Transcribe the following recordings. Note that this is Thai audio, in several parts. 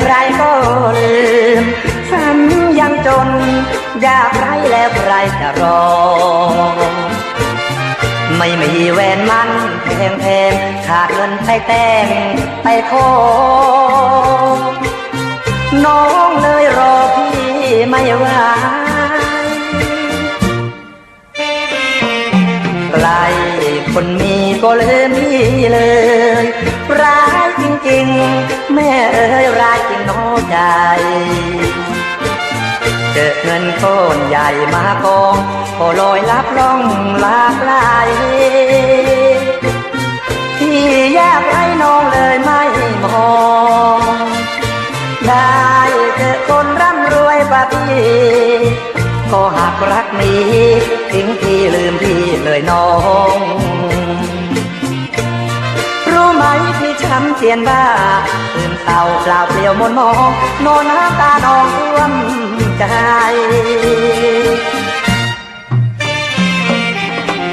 ใครก็ลืมฉันยังจน อยากไรแล้วใครจะรอ ไม่มีแหวนมันแพงแพงขาดเงินไปแต่งไปขอน้องเลยรอพี่ไม่ไหวไกลคนมีก็เลยมีเลยร้ายจริงๆ แม่ ใจ เจอเงินก้อนใหญ่มากองก็ลอยลับล่องหลากหลายที่แยกไร้น้องเลยไม่มองได้เจอคนร่ำรวยกว่าพี่ก็หากรักนี้ทิ้งพี่ลืมพี่เลยน้อง ช้ำเจียนบ้าตื่นเต่าเปล่าเปลี่ยวมนมองนอนน้ำตานองท่วมใจ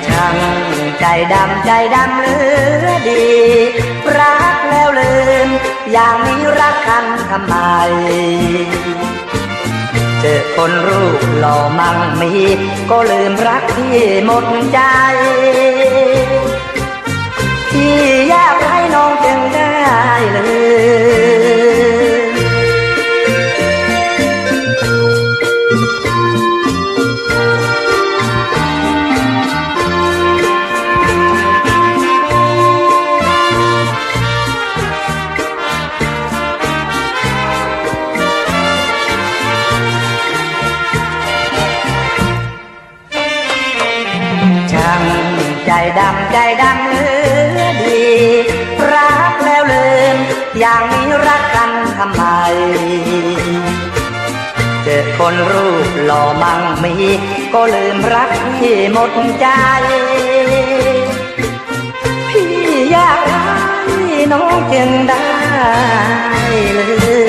ช่างใจดำใจดำเหลือดี รักแล้วลืมอย่างนี้รักกันทำไมเจอคนรูปหล่อมั่งมี ก็ลืมรักที่หมดใจที่ยาก ใจดำใจดำเหลือดี รักแล้วลืมอย่างนี้รักกันทำไม เจอคนรูปหล่อมั่งมี ก็ลืมรักที่หมดใจพี่อยากให้น้องจึงได้เลย